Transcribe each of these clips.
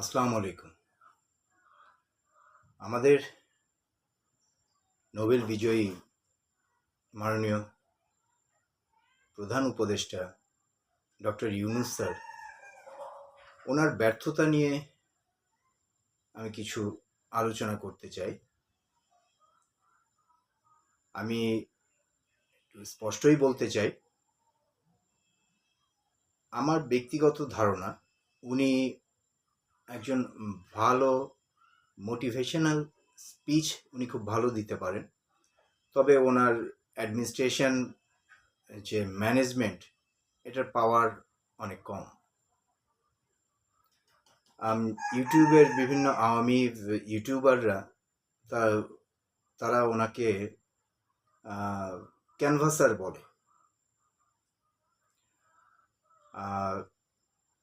আসসালামু আলাইকুম। আমাদের নোবেল বিজয়ী মাননীয় প্রধান উপদেষ্টা ডক্টর ইউনুস স্যার, ওনার ব্যর্থতা নিয়ে আমি কিছু আলোচনা করতে চাই। আমি স্পষ্টই বলতে চাই, আমার ব্যক্তিগত ধারণা, উনি একজন ভালো মোটিভেশনাল স্পিচ উনি খুব ভালো দিতে পারেন। তবে ওনার অ্যাডমিনিস্ট্রেশন যে ম্যানেজমেন্ট এটার পাওয়ার অনেক কম। ইউটিউবের বিভিন্ন আওয়ামী ইউটিউবাররা তা, তারা ওনাকে ক্যানভাসার বলে।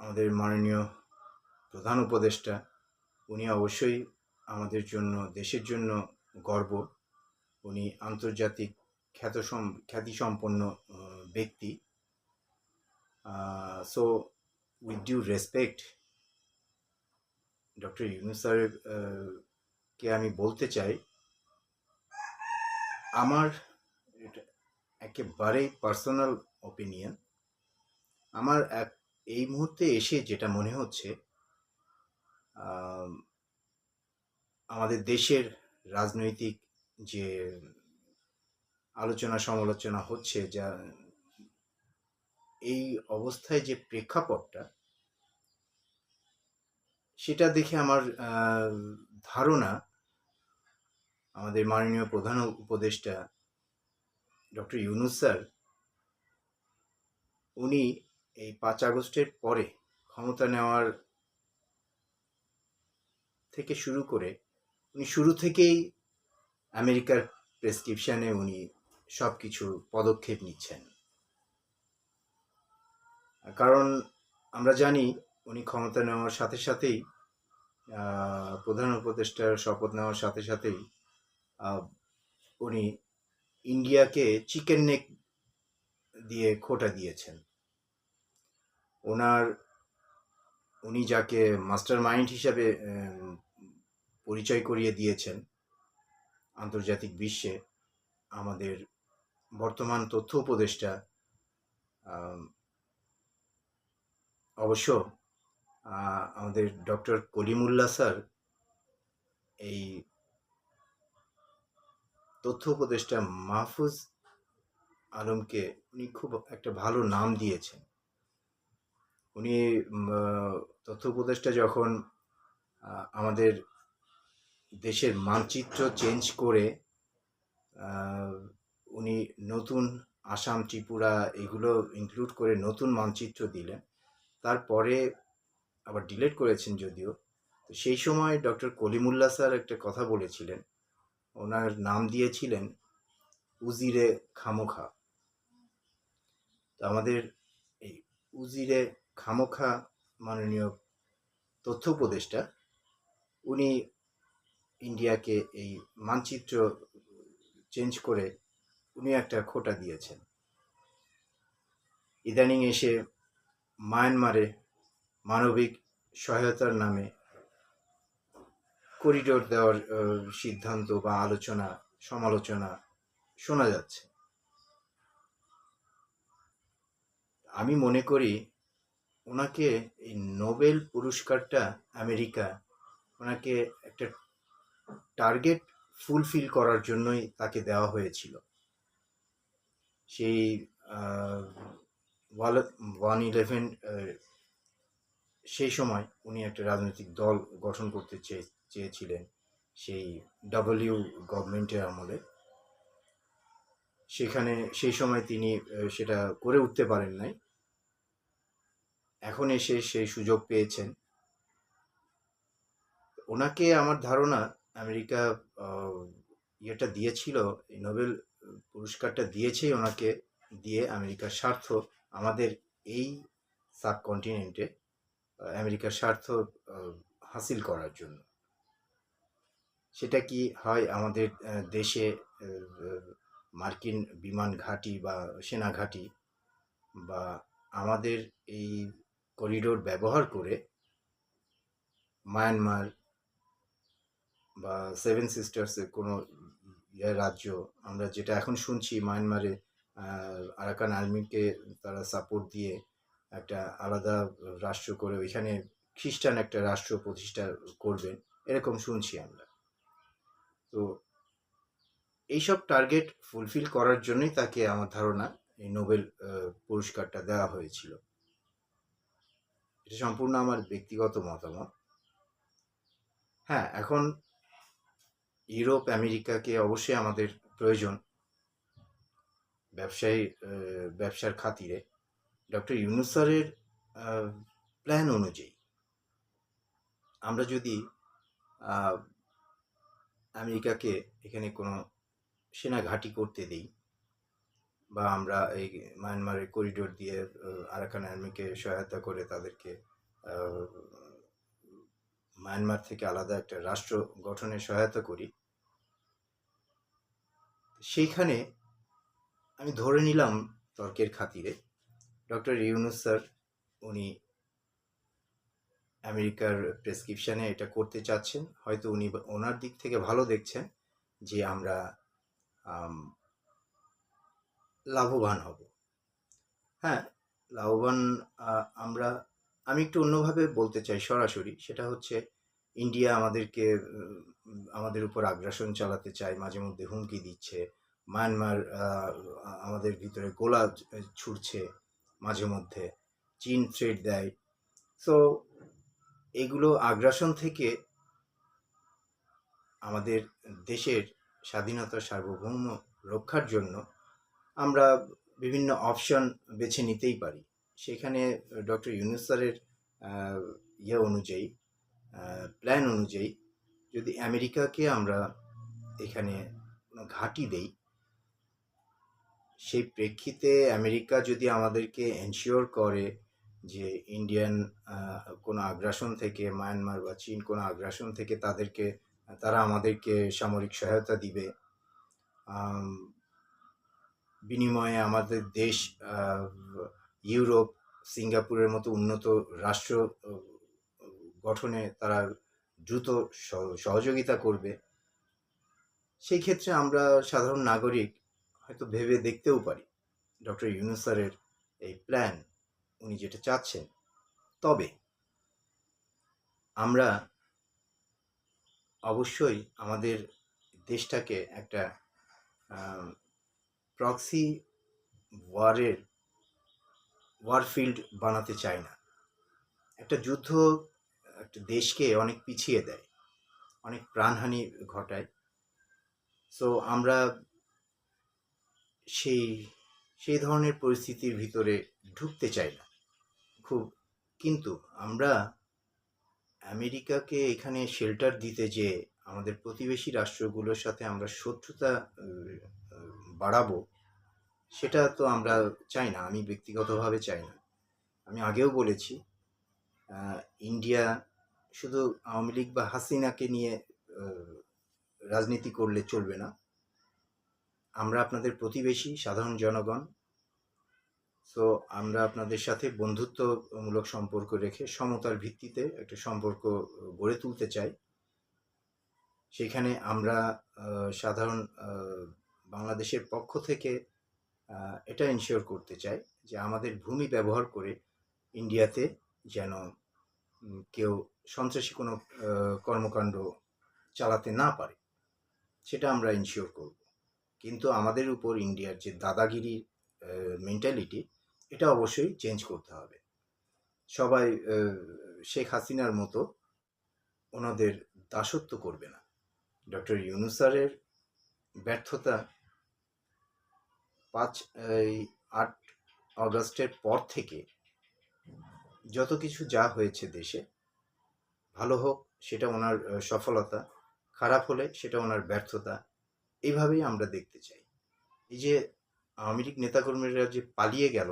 আমাদের মাননীয় প্রধান উপদেষ্টা, উনি অবশ্যই আমাদের জন্য, দেশের জন্য গর্ব। উনি আন্তর্জাতিক খ্যাত খ্যাতিসম্পন্ন ব্যক্তি। So with due respect doctor Yunus স্যারের কে আমি বলতে চাই, আমার এটা একেবারেই পার্সোনাল ওপিনিয়ন আমার এক, এই মুহূর্তে এসে যেটা মনে হচ্ছে আমাদের দেশের রাজনৈতিক যে আলোচনা সমালোচনা হচ্ছে যা এই অবস্থায় যে প্রেক্ষাপটটা, সেটা দেখে আমার ধারণা আমাদের মাননীয় প্রধান উপদেষ্টা ডক্টর ইউনুস স্যার, উনি এই পাঁচ আগস্টের পরে ক্ষমতা নেওয়ার থেকে শুরু করে উনি শুরু থেকেই আমেরিকার প্রেসক্রিপশানে উনি সব কিছু পদক্ষেপ নিচ্ছেন। কারণ আমরা জানি উনি ক্ষমতা নেওয়ার সাথে সাথেই প্রধান উপদেষ্টার শপথ নেওয়ার সাথে সাথেই উনি ইন্ডিয়াকে চিকেন নেক দিয়ে খোটা দিয়েছেন। ওনার, উনি যাকে মাস্টার মাইন্ড হিসাবে পরিচয় করিয়ে দিয়েছেন আন্তর্জাতিক বিশ্বে আমাদের বর্তমান তথ্য উপদেষ্টা অবশ্য আমাদের ডক্টর কলিমুল্লা স্যার এই তথ্য উপদেষ্টা মাহফুজ আলমকে উনি খুব একটা ভালো নাম দিয়েছেন। উনি তথ্য উপদেষ্টা যখন আমাদের দেশের মানচিত্র চেঞ্জ করে উনি নতুন আসাম, ত্রিপুরা এগুলো ইনক্লুড করে নতুন মানচিত্র দিলেন। তারপরে আবার ডিলেট করেছেন যদিও। তো সেই সময় ডক্টর কলিমুল্লা স্যার একটা কথা বলেছিলেন। ওনার নাম দিয়েছিলেন, উজিরে খামোখা। তো আমাদের এই উজিরে খামোখা মাননীয় তথ্য উপদেষ্টা, উনি ইন্ডিয়াকে এই মানচিত্র চেঞ্জ করে উনি একটা খোটা দিয়েছেন। ইদানিং এসে মায়ানমারে মানবিক সহায়তার নামে করিডোর দেওয়ার সিদ্ধান্ত বা আলোচনা, সমালোচনা শোনা যাচ্ছে। আমি মনে করি ওনাকে এই নোবেল পুরস্কারটা আমেরিকা, ওনাকে একটা টার্গেট ফুলফিল করার জন্যই তাকে দেওয়া হয়েছিল। সেই ওয়ান ইলেভেন সেই সময় উনি একটা রাজনৈতিক দল গঠন করতে চেয়ে, চেয়েছিলেন সেই ডাব্লিউ গভর্নমেন্টের আমলে। সেখানে সেই সময় তিনি সেটা করে উঠতে পারেন নাই। এখন এসে সেই সুযোগ পেয়েছেন। ওনাকে আমার ধারণা আমেরিকা ইয়েটা দিয়েছিল, এই নোবেল পুরস্কারটা দিয়েছেই ওনাকে দিয়ে আমেরিকার স্বার্থ আমাদের এই সাবকন্টিনেন্টে আমেরিকার স্বার্থ হাসিল করার জন্য। সেটা কি হয় আমাদের দেশে মার্কিন বিমান ঘাঁটি বা সেনা ঘাঁটি বা আমাদের এই করিডোর ব্যবহার করে, মায়ানমার বা সেভেন সিস্টার্সের কোনো ইয়ে রাজ্য, আমরা যেটা এখন শুনছি মায়ানমারে আরাকান আর্মিকে তারা সাপোর্ট দিয়ে একটা আলাদা রাষ্ট্র করে, ওইখানে খ্রিস্টান একটা রাষ্ট্র প্রতিষ্ঠা করবেন, এরকম শুনছি আমরা। তো এইসব টার্গেট ফুলফিল করার জন্যই তাকে আমার ধারণা এই নোবেল পুরস্কারটা দেওয়া হয়েছিল। এটা সম্পূর্ণ আমার ব্যক্তিগত মতামত। হ্যাঁ এখন ইউরোপ, আমেরিকাকে অবশ্যই আমাদের প্রয়োজন ব্যবসায়ী ব্যবসার খাতিরে। ডক্টর ইউনুসারের প্ল্যান অনুযায়ী আমরা যদি আমেরিকাকে এখানে কোনো সেনা ঘাঁটি করতে দিই বা আমরা এই মায়ানমারের করিডোর দিয়ে, আরাকান আর্মিকে সহায়তা করে তাদেরকে মায়ানমার থেকে আলাদা একটা রাষ্ট্র গঠনে সহায়তা করি। সেইখানে আমি ধরে নিলাম তর্কের খাতিরে, ডক্টর ইউনুস স্যার, উনি আমেরিকার প্রেসক্রিপশানে এটা করতে চাচ্ছেন। হয়তো উনি ওনার দিক থেকে ভালো দেখছেন যে আমরা লাভবান হব। হ্যাঁ লাভবান আমরা, আমি একটু অন্যভাবে বলতে চাই সরাসরি। সেটা হচ্ছে ইন্ডিয়া আমাদেরকে আমাদের উপর আগ্রাসন চালাতে চায়, মাঝে মধ্যে হুমকি দিচ্ছে মায়ানমার আমাদের ভিতরে গোলা ছুটছে মাঝে মধ্যে, চীন থ্রেড দেয়। সো এগুলো আগ্রাসন থেকে আমাদের দেশের স্বাধীনতা সার্বভৌম রক্ষার জন্য আমরা বিভিন্ন অপশন বেছে নিতেই পারি। সেখানে ডক্টর ইউনুস স্যারের ইয়ে অনুযায়ী প্ল্যান অনুযায়ী যদি আমেরিকাকে আমরা এখানে কোনো ঘাঁটি দেই, সেই প্রেক্ষিতে আমেরিকা যদি আমাদেরকে এনশিওর করে যে ইন্ডিয়ান কোনো আগ্রাসন থেকে মায়ানমার বা চীন কোনো আগ্রাসন থেকে তাদেরকে, তারা আমাদেরকে সামরিক সহায়তা দিবে বিনিময়ে আমাদের দেশ ইউরোপ, সিঙ্গাপুরের মতো উন্নত রাষ্ট্র গঠনে তারা দ্রুত সহ- সহযোগিতা করবে। সেই ক্ষেত্রে আমরা সাধারণ নাগরিক হয়তো ভেবে দেখতেও পারি। ডক্টর ইউনুসারের এই প্ল্যান উনি যেটা চাচ্ছেন। তবে আমরা অবশ্যই আমাদের দেশটাকে একটা প্রক্সি ওয়ারের ওয়ারফিল্ড বানাতে চাই না। একটা যুদ্ধ একটা দেশকে অনেক পিছিয়ে দেয়, অনেক প্রাণহানি ঘটায়। সো আমরা সেই সেই ধরনের পরিস্থিতির ভিতরে ঢুকতে চাই না। খুব, কিন্তু আমরা আমেরিকাকে এখানে শেল্টার দিতে যে আমাদের প্রতিবেশী রাষ্ট্রগুলোর সাথে আমরা শত্রুতা বাড়াবো, সেটা তো আমরা চাই না। আমি ব্যক্তিগতভাবে চাই না। আমি আগেও বলেছি ইন্ডিয়া শুধু আওয়ামী লীগ বা হাসিনাকে নিয়ে রাজনীতি করলে চলবে না। আমরা আপনাদের প্রতিবেশী, সাধারণ জনগণ। সো আমরা আপনাদের সাথে বন্ধুত্বমূলক সম্পর্ক রেখে সমতার ভিত্তিতে একটা সম্পর্ক গড়ে তুলতে চাই। সেখানে আমরা সাধারণ বাংলাদেশের পক্ষ থেকে এটা ইনশিওর করতে চাই যে আমাদের ভূমি ব্যবহার করে ইন্ডিয়াতে যেন কেউ সন্ত্রাসী কোনো কর্মকাণ্ড চালাতে না পারে, সেটা আমরা ইনশিওর করব। কিন্তু আমাদের উপর ইন্ডিয়ার যে দাদাগিরি মেন্টালিটি এটা অবশ্যই চেঞ্জ করতে হবে। সবাই শেখ হাসিনার মতো ওনাদের দাসত্ব করবে না। ডক্টর ইউনুসারের ব্যর্থতা পাঁচ আট অগস্টের পর থেকে যত কিছু যা হয়েছে দেশে ভালো হোক, সেটা ওনার সফলতা। খারাপ হলে সেটা ওনার ব্যর্থতা। এইভাবেই আমরা দেখতে চাই। এই যে আওয়ামী লীগ নেতাকর্মীরা যে পালিয়ে গেল,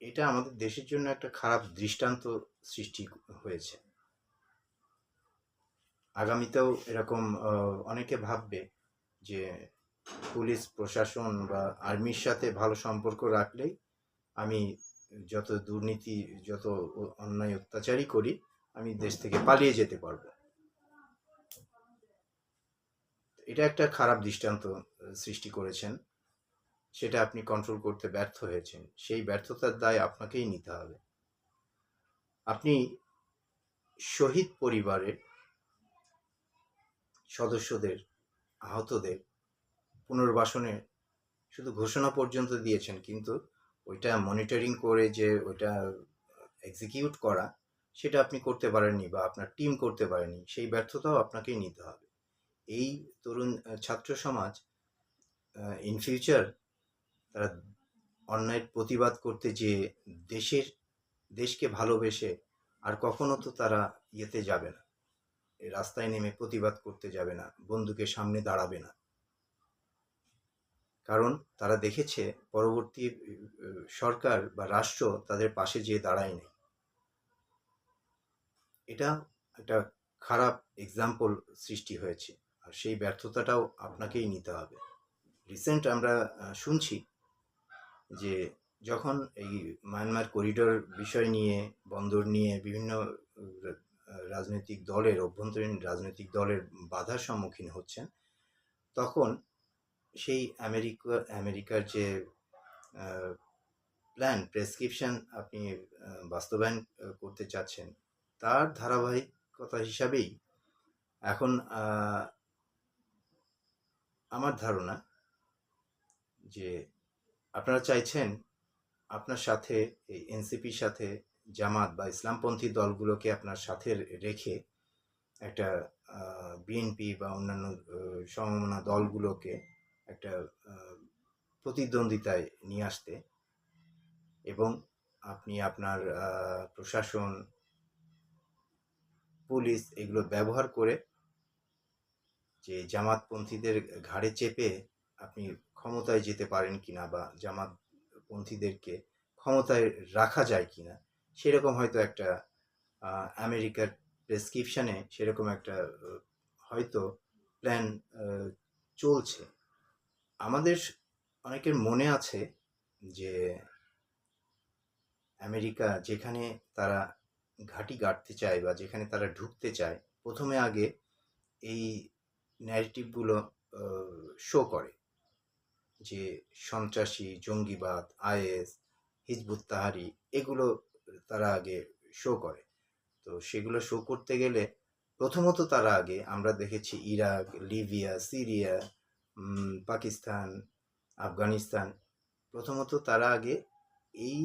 এটা আমাদের দেশের জন্য একটা খারাপ দৃষ্টান্ত সৃষ্টি হয়েছে। আগামীতেও এরকম অনেকে ভাববে যে পুলিশ, প্রশাসন বা আর্মির সাথে ভালো সম্পর্ক রাখলেই আমি যত দুর্নীতি, যত অন্যায় অত্যাচারই করি আমি দেশ থেকে পালিয়ে যেতে পারব। এটা একটা খারাপ দৃষ্টান্ত সৃষ্টি করেছেন। সেটা আপনি কন্ট্রোল করতে ব্যর্থ হয়েছেন। সেই ব্যর্থতার দায় আপনাকেই নিতে হবে। আপনি শহীদ পরিবারের সদস্যদের, আহতদের পুনর্বাসনে শুধু ঘোষণা পর্যন্ত দিয়েছেন, কিন্তু ওইটা মনিটরিং করে যে ওইটা এক্সিকিউট করা সেটা আপনি করতে পারেননি বা আপনার টিম করতে পারেনি, সেই ব্যর্থতাও আপনাকেই নিতে হবে। এই তরুণ ছাত্র সমাজ ইন ফিউচার তারা অন্যায়ের প্রতিবাদ করতে যে দেশের, দেশকে ভালোবেসে আর কখনো তো তারা ইয়েতে যাবে না। রাস্তায় নেমে প্রতিবাদ করতে যাবে না, বন্দুকের সামনে দাঁড়াবে না। কারণ তারা দেখেছে পরবর্তী সরকার বা রাষ্ট্র তাদের পাশে যেয়ে দাঁড়ায় নেই। এটা একটা খারাপ এক্সাম্পল সৃষ্টি হয়েছে। আর সেই ব্যর্থতাটাও আপনাকেই নিতে হবে। রিসেন্ট আমরা শুনছি যে যখন এই মায়ানমার করিডোর বিষয় নিয়ে, বন্দর নিয়ে বিভিন্ন রাজনৈতিক দলের, অভ্যন্তরীণ রাজনৈতিক দলের বাধার সম্মুখীন হচ্ছেন, তখন সেই আমেরিকা, আমেরিকার যে প্ল্যান প্রেসক্রিপশন আপনি বাস্তবায়ন করতে চাচ্ছেন তার ধারাবাহিকতা হিসাবেই। এখন আমার ধারণা যে আপনারা চাইছেন আপনার সাথে এই এনসিপির সাথে জামাত বা ইসলামপন্থী দলগুলোকে আপনার সাথে রেখে একটা বিএনপি বা অন্যান্য সমমনা দলগুলোকে একটা প্রতিদ্বন্দ্বিতায় নিয়ে আসতে এবং আপনি আপনার প্রশাসন পুলিশ এগুলো ব্যবহার করে যে জামাতপন্থীদের ঘাড়ে চেপে আপনি ক্ষমতায় যেতে পারেন কিনা বা জামাতপন্থীদেরকে ক্ষমতায় রাখা যায় কিনা, সেরকম হয়তো একটা আমেরিকার প্রেসক্রিপশানে সেরকম একটা হয়তো প্ল্যান চলছে। আমাদের অনেকের মনে আছে যে আমেরিকা যেখানে তারা ঘাঁটি গাড়তে চায় বা যেখানে তারা ঢুকতে চায়, প্রথমে আগে এই ন্যারেটিভগুলো শো করে যে সন্ত্রাসী, জঙ্গিবাদ, আইএস, হিজবুত তাহারি, এগুলো তারা আগে শো করে। তো সেগুলো শো করতে গেলে প্রথমত তারা আগে, আমরা দেখেছি Iraq, Libya, Syria Pakistan, Afghanistan, প্রথমত তারা আগে এই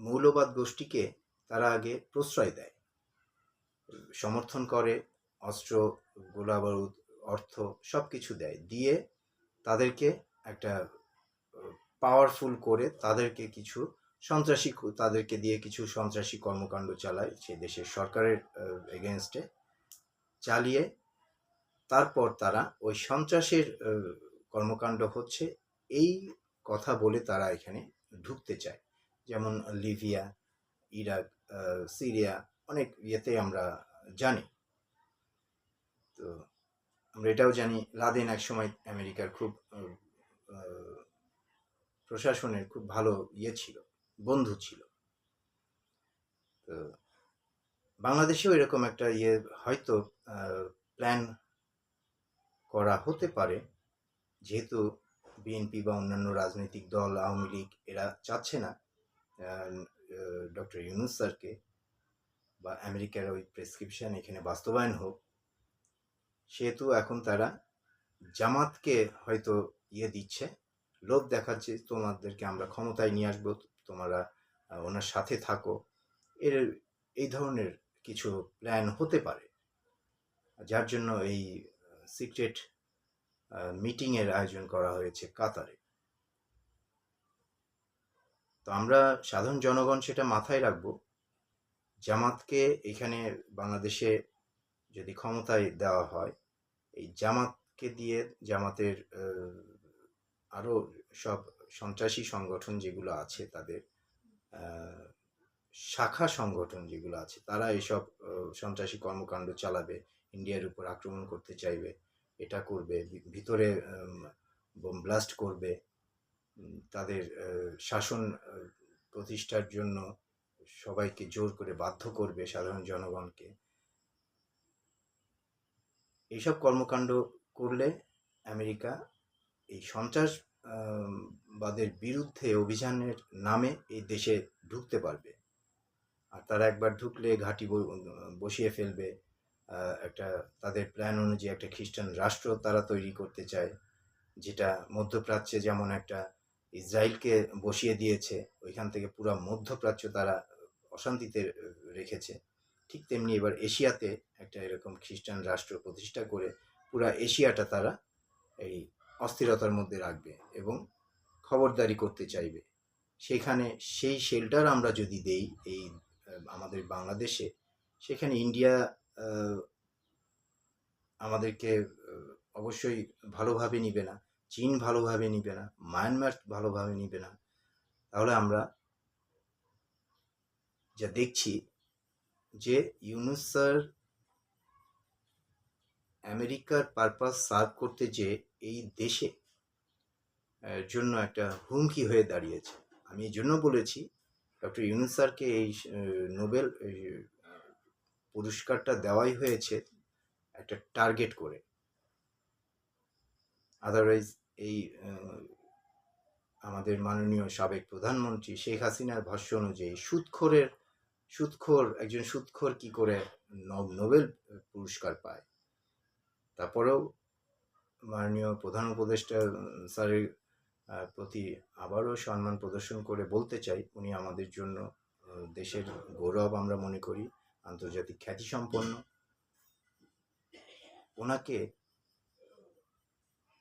মৌলবাদ গোষ্ঠীকে তারা আগে প্রশ্রয় দেয়। সমর্থন করে, অস্ত্র, গোলাবারুদ, অর্থ সব কিছু দেয়। দিয়ে তাদেরকে একটা পাওয়ারফুল করে তাদেরকে কিছু সন্ত্রাসী তাদেরকে দিয়ে কিছু সন্ত্রাসী কর্মকাণ্ড চালায় সে দেশের সরকারের এগেনস্টে চালিয়ে তারপর তারা ওই সন্ত্রাসের কর্মকাণ্ড হচ্ছে। এই কথা বলে তারা এখানে ঢুকতে চায়। যেমন লিবিয়া ইরাক সিরিয়া অনেক ইয়েতে আমরা জানি। তো আমরা এটাও জানি, লাদেন এক সময় আমেরিকার খুব প্রশাসনের খুব ভালো ইয়ে ছিল, বন্ধু ছিল। তো বাংলাদেশেও এরকম একটা ইয়ে হয়তো প্ল্যান করা হতে পারে, যেহেতু বিএনপি বা অন্যান্য রাজনৈতিক দল, আওয়ামী লীগ এরা চাচ্ছে না ডক্টর ইউনুস স্যারকে বা আমেরিকার ওই প্রেসক্রিপশন এখানে বাস্তবায়ন হোক, সেহেতু এখন তারা জামাতকে হয়তো ইয়ে দিচ্ছে, লোভ দেখাচ্ছে, তোমাদেরকে আমরা ক্ষমতায় নিয়ে আসব, তোমরা ওনার সাথে থাকো। এর, এই ধরনের কিছু প্ল্যান হতে পারে। যার জন্য এই সিক্রেট মিটিংয়ের আয়োজন করা হয়েছে কাতারে। তো আমরা সাধারণ জনগণ সেটা মাথায় রাখব। জামাতকে এখানে বাংলাদেশে যদি ক্ষমতায় দেওয়া হয়, এই জামাতকে দিয়ে জামাতের আরও সব সন্ত্রাসী সংগঠন যেগুলো আছে তাদের শাখা সংগঠন যেগুলো আছে, তারা এইসব সন্ত্রাসী কর্মকাণ্ড চালাবে, ইন্ডিয়ার উপর আক্রমণ করতে চাইবে, এটা করবে ভিতরে বোম ব্লাস্ট করবে তাদের শাসন প্রতিষ্ঠার জন্য সবাইকে জোর করে বাধ্য করবে সাধারণ জনগণকে। এইসব কর্মকাণ্ড করলে আমেরিকা এই সন্ত্রাস আম, বাদের বিরুদ্ধে অভিযানের নামে এই দেশে ঢুকতে পারবে। আর তারা একবার ঢুকলে ঘাঁটি বসিয়ে ফেলবে। একটা তাদের প্ল্যান অনুযায়ী একটা খ্রিস্টান রাষ্ট্র তারা তৈরি করতে চায় যেটা মধ্যপ্রাচ্যে যেমন একটা ইসরায়েলকে বসিয়ে দিয়েছে, ওইখান থেকে পুরো মধ্যপ্রাচ্য তারা অশান্তিতে রেখেছে। ঠিক তেমনি এবার এশিয়াতে একটা এরকম খ্রিস্টান রাষ্ট্র প্রতিষ্ঠা করে পুরা এশিয়াটা তারা এই অস্থিরতার মধ্যে রাখবে এবং খবরদারি করতে চাইবে। সেখানে সেই শেল্টার আমরা যদি দেই এই, আমাদের বাংলাদেশে, সেখানে ইন্ডিয়া আমাদেরকে অবশ্যই ভালোভাবে নিবে না। চীন ভালোভাবে নিবে না মায়ানমার ভালোভাবে নিবে না, তাহলে আমরা যা দেখছি যে ইউনুস স্যার আমেরিকার পারপাস সার্ভ করতে যে এই দেশে জন্য একটা হুমকি হয়ে দাঁড়িয়েছে। আমি এই জন্য বলেছি ডক্টর ইউনুস স্যারকে এই নোবেল পুরস্কারটা দেওয়াই হয়েছে একটা টার্গেট করে। আদারওয়াইজ এই আমাদের মাননীয় সাবেক প্রধানমন্ত্রী শেখ হাসিনার ভাষ্য অনুযায়ী সুৎখোরের, সুৎখোর, একজন সুৎখোর কি করে ন- নোবেল পুরস্কার পায়? তারপরেও মাননীয় প্রধান উপদেষ্টা স্যারের প্রতি আবারও সম্মান প্রদর্শন করে বলতে চাই, উনি আমাদের জন্য দেশের গৌরব আমরা মনে করি, আন্তর্জাতিক খ্যাতিসম্পন্ন। ওনাকে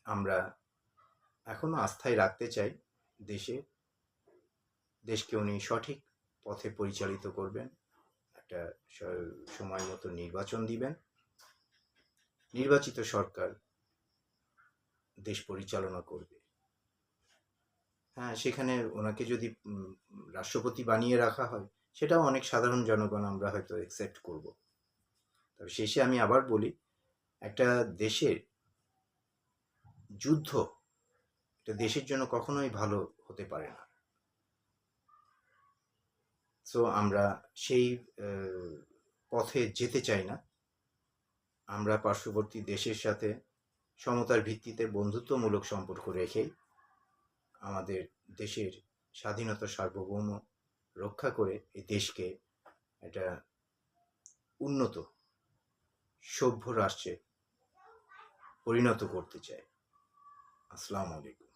আমরা এখনও আস্থায় রাখতে চাই দেশে। দেশকে উনি সঠিক পথে পরিচালিত করবেন, একটা সময় মতো নির্বাচন দিবেন। নির্বাচিত সরকার দেশ পরিচালনা করবে। হ্যাঁ সেখানে ওনাকে যদি রাষ্ট্রপতি বানিয়ে রাখা হয়, সেটাও অনেক সাধারণ জনগণ আমরা হয়তো অ্যাকসেপ্ট করব। তবে শেষে আমি আবার বলি, একটা দেশের যুদ্ধ একটা দেশের জন্য কখনোই ভালো হতে পারে না। সো আমরা সেই পথে যেতে চাই না। আমরা পার্শ্ববর্তী দেশের সাথে সমতার ভিত্তিতে বন্ধুত্বমূলক সম্পর্ক রেখেই আমাদের দেশের স্বাধীনতা সার্বভৌম রক্ষা করে এই দেশকে একটা উন্নত, সভ্য রাষ্ট্রে পরিণত করতে চাই। আসসালামু আলাইকুম।